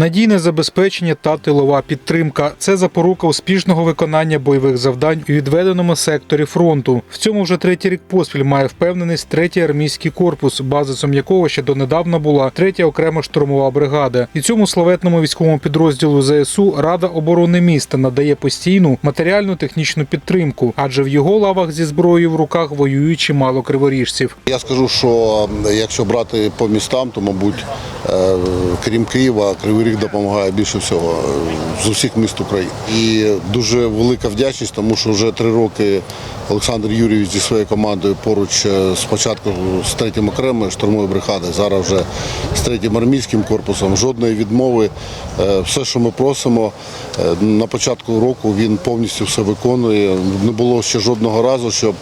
Надійне забезпечення та тилова підтримка це запорука успішного виконання бойових завдань у відведеному секторі фронту. В цьому вже третій рік поспіль має впевненість третій армійський корпус, базисом якого ще донедавна була третя окрема штурмова бригада. І цьому славетному військовому підрозділу ЗСУ Рада оборони міста надає постійну матеріальну технічну підтримку, адже в його лавах зі зброєю в руках воюють чимало криворіжців. Я скажу, що якщо брати по містам, то мабуть, е, крім Києва, Кривий Ріг допомагає більше всього е, з усіх міст України. І дуже велика вдячність, тому що вже три роки Олександр Юрійович зі своєю командою поруч е, спочатку з третім окремою штурмовою бригадою, зараз вже з третім армійським корпусом. Жодної відмови. Е, Все, що ми просимо, на початку року він повністю все виконує. Не було ще жодного разу, щоб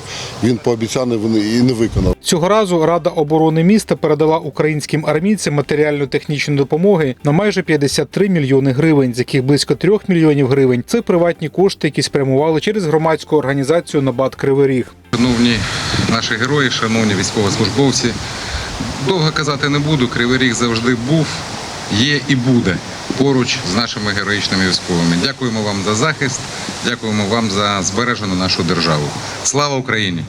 він пообіцяв і не виконав. Цього разу Рада оборони міста передала українським армійцям матеріально-технічної допомоги на майже 53 мільйони гривень, з яких близько 3 мільйонів гривень це приватні кошти, які спрямували через громадську організацію Набат Кривий Ріг. Шановні наші герої, шановні військовослужбовці, довго казати не буду. Кривий Ріг завжди був, є і буде поруч з нашими героїчними військовими. Дякуємо вам за захист, дякуємо вам за збережену нашу державу. Слава Україні!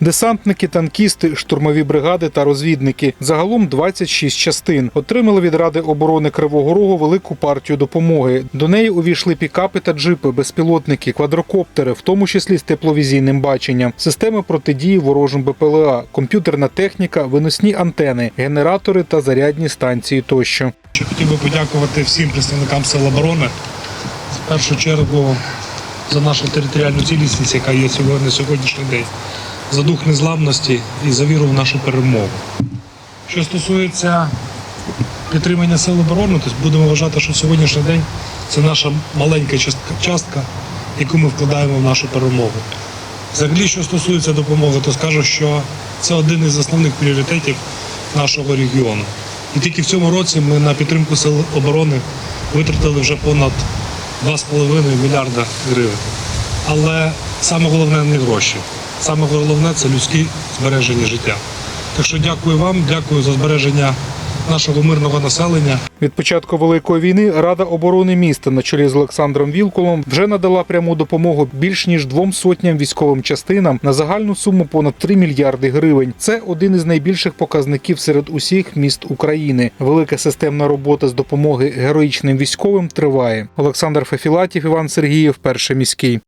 Десантники, танкісти, штурмові бригади та розвідники загалом 26 частин отримали від Ради оборони Кривого Рогу велику партію допомоги. До неї увійшли пікапи та джипи, безпілотники, квадрокоптери, в тому числі з тепловізійним баченням, системи протидії ворожим БПЛА, комп'ютерна техніка, виносні антени, генератори та зарядні станції тощо. Хотів би подякувати всім представникам Сил оборони, в першу чергу за нашу територіальну цілісність, яка є сьогодні на сьогоднішній день, за дух незламності і за віру в нашу перемогу. Що стосується підтримання сил оборони, то будемо вважати, що сьогоднішній день це наша маленька частка, яку ми вкладаємо в нашу перемогу. Взагалі, що стосується допомоги, то скажу, що це один із основних пріоритетів нашого регіону. І тільки в цьому році ми на підтримку сил оборони витратили вже понад 2,5 мільярда гривень. Але саме головне не гроші. Саме головне це людські збереження життя. Так що дякую вам, дякую за збереження нашого мирного населення. Від початку великої війни Рада оборони міста на чолі з Олександром Вілкулом вже надала пряму допомогу більш ніж двом сотням військовим частинам на загальну суму понад 3 мільярди гривень. Це один із найбільших показників серед усіх міст України. Велика системна робота з допомоги героїчним військовим триває. Олександр Фефілатів, Іван Сергієв, перший міський.